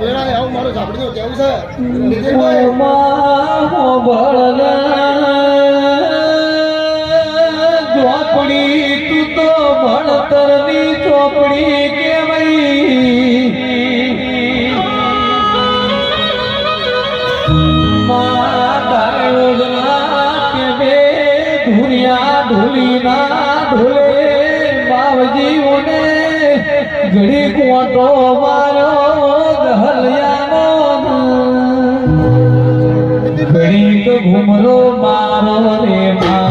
પેલા આવું મારું ઝાપડીનું કેવું છે? ચોપડી તું તો ભણતરની ચોપડી માતા યોજના કે બે ધુરિયા ઢોલે ઘડી કોટો મારો દહલિયાનો ઘડીક ઘુમરો મારો રે મા.